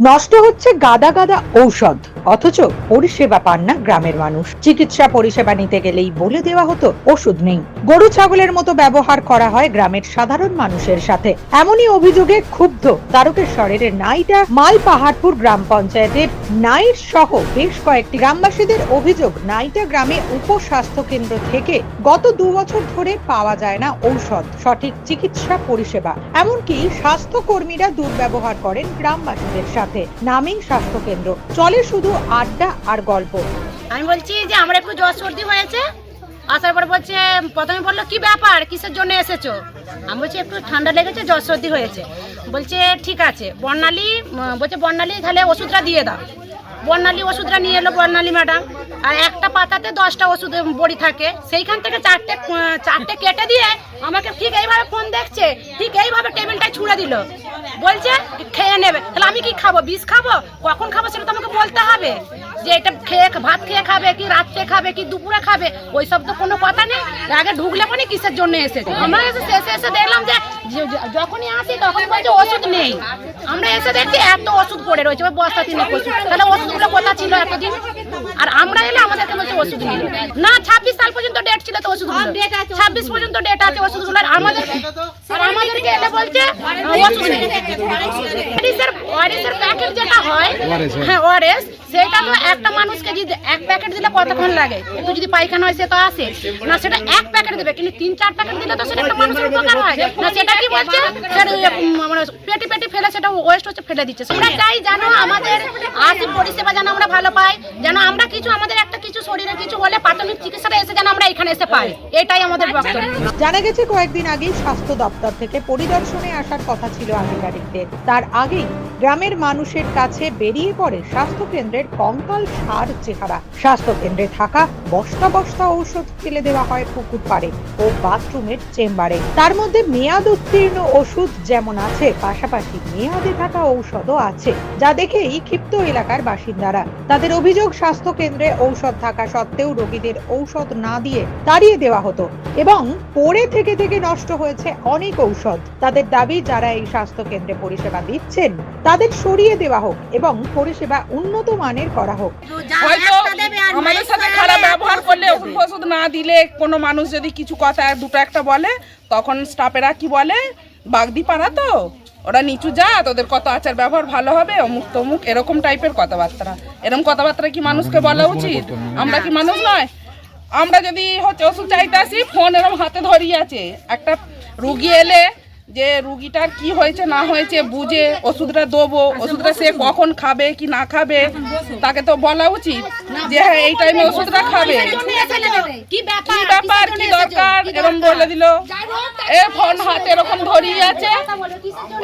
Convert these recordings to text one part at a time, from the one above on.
নষ্ট হচ্ছে গাদা গাদা ঔষধ। অথচ পরিষেবা পান না গ্রামের মানুষ। চিকিৎসা পরিষেবা নিতে গেলেই বলে দেওয়া হতো, ওষুধ নেই। গরু ছাগলের মতো ব্যবহার করা হয় গ্রামের সাধারণ মানুষের সাথে। এমনই অভিযোগে ক্ষুব্ধ তারকেশ্বরের নাইটা মাল পাহাড়পুর গ্রাম পঞ্চায়েতের নাইট সহ বেশ কয়েকটি গ্রামবাসীদের অভিযোগ নাইটা গ্রামে উপস্বাস্থ্য কেন্দ্র থেকে গত দু বছর ধরে পাওয়া যায় না ঔষধ, সঠিক চিকিৎসা পরিষেবা। এমনকি স্বাস্থ্য কর্মীরা দুর্ব্যবহার করেন গ্রামবাসীদের সাথে। নামেই স্বাস্থ্য কেন্দ্র চলে শুধু আড্ডা আর গল্প। আমি বলছি যে আমার একটু জ্বর সর্দি হয়েছে। আসার পর বলছে, প্রথমে বলল, কি ব্যাপার? কিসের জন্য এসেছ? আমি বলছি, একটু ঠান্ডা লেগেছে, জ্বর সর্দি হয়েছে। বলছে, ঠিক আছে, বর্ণালী বলছে, বর্ণালী, তাহলে ওষুধটা দিয়ে দাও। বর্ণালী ওষুধটা নিয়ে এলো বর্ণালী ম্যাডাম। আর একটা পাতাতে দশটা ওষুধ বড়ি থাকে। সেইখান থেকে চারটে চারটে কেটে দিয়ে আমাকে ঠিক এইভাবে ফোন দেখছে, ঠিক এইভাবে টেবিলটায় ছুঁড়ে দিল। বলছে, খেয়ে নেবে তাহলে আমি কি খাব বিষ খাব কখন খাব সেটা তো আমাকে বলতে হবে যে এটা খেয়ে ভাত খেয়ে খাবে কি রাত্রে খাবে কি দুপুরে খাবে ওই সব তো কোনো কথা নেই আগে ঢুকলে পরে কিসের জন্য এসেছে আমরা এসে শেষে এসে দেখলাম যে যখনই আসি তখন বলছে ওষুধ নেই আমরা এসে দেখছি এত ওষুধ পড়ে রয়েছে ওই বস্তা তিনে ওষুধ তাহলে ওষুধগুলো কোথা ছিল এতদিন আর আমরা এলে আমাদেরকে বলছে ওষুধ নেই না ছাব্বিশ সাল পর্যন্ত ডেট ছিল তো ওষুধ ছাব্বিশ পর্যন্ত ডেট আছে ওষুধগুলো আর আমাদের আর আমাদেরকে এলে বলছে ওষুধ নেই ওয়ারিসের ওয়ারিসের প্যাকেট যেটা হয় হ্যাঁ। ওয়ারেস সেটা তো একটা মানুষকে যদি এক প্যাকেট দিলে কতক্ষণ লাগে? একটু যদি পায়খানা হয় সে তো আসে। না সেটা এক প্যাকেট দেবে কিন্তু তিন চার প্যাকেট দিলে তো সেটা একটা মানুষের উপকার হয়। না সেটা কি বলছে? সেটা মানে পেটি পেটি ফেলে সেটা ওয়েস্ট হচ্ছে ফেলে দিচ্ছে। আমরা চাই যেন আমাদের আর্থিক পরিষেবা যেন আমরা ভালো পাই যেন আমরা কিছু আমাদের একটা কিছু শরীরে কিছু হলে প্রাথমিক চিকিৎসাটা এসে যেন আমরা এখানে এসে পাই। এটাই আমাদের বক্তব্য। জানা গেছে কয়েকদিন আগেই স্বাস্থ্য দপ্তর থেকে পরিদর্শনে আসার কথা ছিল আধিকারিকদের। তার আগেই গ্রামের মানুষের কাছে বেরিয়ে পড়ে স্বাস্থ্য কেন্দ্রের কঙ্কাল সার চেহারা। স্বাস্থ্য কেন্দ্রে থাকা বস্তা বস্তা ঔষধ ফেলে দেওয়া হয় পুকুর পাড়ে ও বাথরুমের চেম্বারে। তার মধ্যে মেয়াদ উত্তীর্ণ ওষুধ যেমন আছে, পাশাপাশি মেয়াদে থাকা ঔষধও আছে, যা দেখেই ক্ষিপ্ত এলাকার বাসিন্দারা। তাদের অভিযোগ স্বাস্থ্য কেন্দ্রে ঔষধ থাকা সত্ত্বেও রোগীদের ঔষধ না দিয়ে তাড়িয়ে দেওয়া হতো এবং পরে থেকে থেকে নষ্ট হয়েছে অনেক ঔষধ। তাদের দাবি, যারা এই স্বাস্থ্য কেন্দ্রে পরিষেবা দিচ্ছেন তাদের সরিয়ে দেওয়া হোক এবং পরিষেবা উন্নত মানের করা হোক। হয়তো আমাদের সাথে খারাপ ব্যবহার করলে ওষুধ না দিলে কোনো মানুষ যদি কিছু কথা দুটো একটা বলে তখন স্টাফেরা কি বলে? বাগদি পাড়া তো? ওরা নিচু যা তোদের কত আচার ব্যবহার ভালো হবে অমুক তমুক এরকম টাইপের কথাবার্তা। এরকম কথাবার্তা কি মানুষকে বলা উচিত? আমরা কি মানুষ নয়? আমরা যদি হচ্ছে ওষুধ চাইতে আসি ফোন এরকম হাতে ধরিয়ে আছে। একটা রুগী এলে যে রুগীটার কি হয়েছে, না হয়েছে, বুঝে ওষুধটা দেবো, ওষুধটা সে কখন খাবে, কি না খাবে, তাকে তো বলা উচিত যে হ্যাঁ এই টাইমে ওষুধটা খাবে কি কি ব্যাপার কি দরকার এরকম বলে দিল এ ফোন হাতে এরকম ধরিয়ে আছে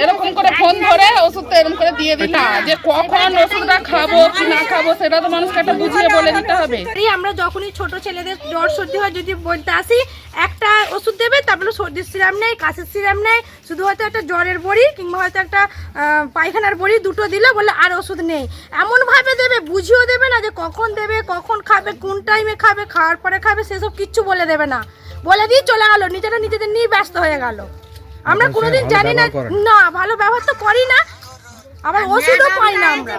এরকম করে ফোন ধরে ওষুধটা এরকম করে দিয়ে দিল। না যে কখন ওষুধটা খাব কি না খাব সেটা তো মানুষকে একটা বুঝিয়ে বলে দিতে হবে। আমরা যখনই ছোট ছেলেদের জ্বর সর্দি হয় যদি বলতে আসি একটা ওষুধ দেবে তারপরে সর্দির সিরাপ নেই কাশির সিরাপ নেই শুধু হয়তো একটা জ্বরের বড়ি কিংবা হয়তো একটা পায়খানার বড়ি দুটো দিলে বলে আর ওষুধ নেই। এমনভাবে দেবে বুঝিয়েও দেবে না যে কখন দেবে কখন খাবে কোন টাইমে খাবে খাওয়ার পরে খাবে সেসব কিচ্ছু বলে দেবে না। বলে দিয়ে চলে গেল নিজেরা নিজেদের নিয়ে ব্যস্ত হয়ে গেল। আমরা কোনোদিন জানি না না ভালো ব্যবহার তো করি না। আবার ওষুধও পাই না আমরা।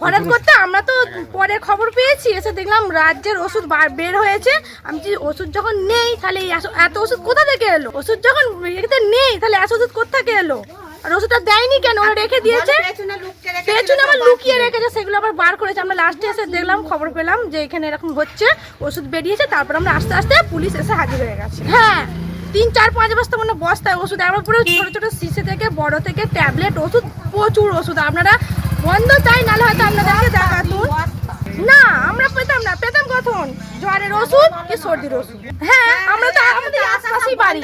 হঠাৎ করতে আমরা তো পরে খবর পেয়েছি এসে দেখলাম রাজ্যের ওষুধ বার- বের হয়েছে। আমি যে ওষুধ যখন নেই তাহলে এই এত- ওষুধ কোথা থেকে এলো? ওষুধ যখন নেই তাহলে এত ওষুধ কোথা থেকে এলো? আর ওষুধটা দেয়নি কেন? ওরা রেখে দিয়েছে। পেছনে আবার লুকিয়ে রেখেছে সেগুলো আবার বার করেছে। আমরা লাস্টে এসে দেখলাম খবর পেলাম যে এখানে এরকম হচ্ছে ওষুধ বেরিয়েছে তারপর আমরা আস্তে আস্তে পুলিশ এসে হাজির হয়ে গেছে। হ্যাঁ। তিন চার পাঁচ বস্তা মানে বস্তায় ওষুধ। একবার পুরো ছোট ছোট শিশে থেকে বড় থেকে ট্যাবলেট ওষুধ প্রচুর ওষুধ। আপনারা বন্ধ চাই নাহলে হয়তো আপনাদেরকে দেখাতুন না আমরা পেতাম না পেতাম কখন? জ্বরের ওষুধ কি সর্দির ওষুধ? হ্যাঁ আমরা তো আমাদের আশপাশেই বাড়ি।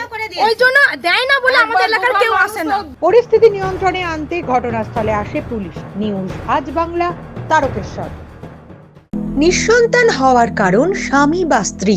ওই জন্য দেয় না বলে আমাদের এলাকার কেউ আসে না। পরিস্থিতি নিয়ন্ত্রণে আনতে ঘটনাস্থলে আসে পুলিশ। নিউজ আজ বাংলা তারকেশ্বর। নিঃসন্তান হওয়ার কারণ স্বামী বা স্ত্রী।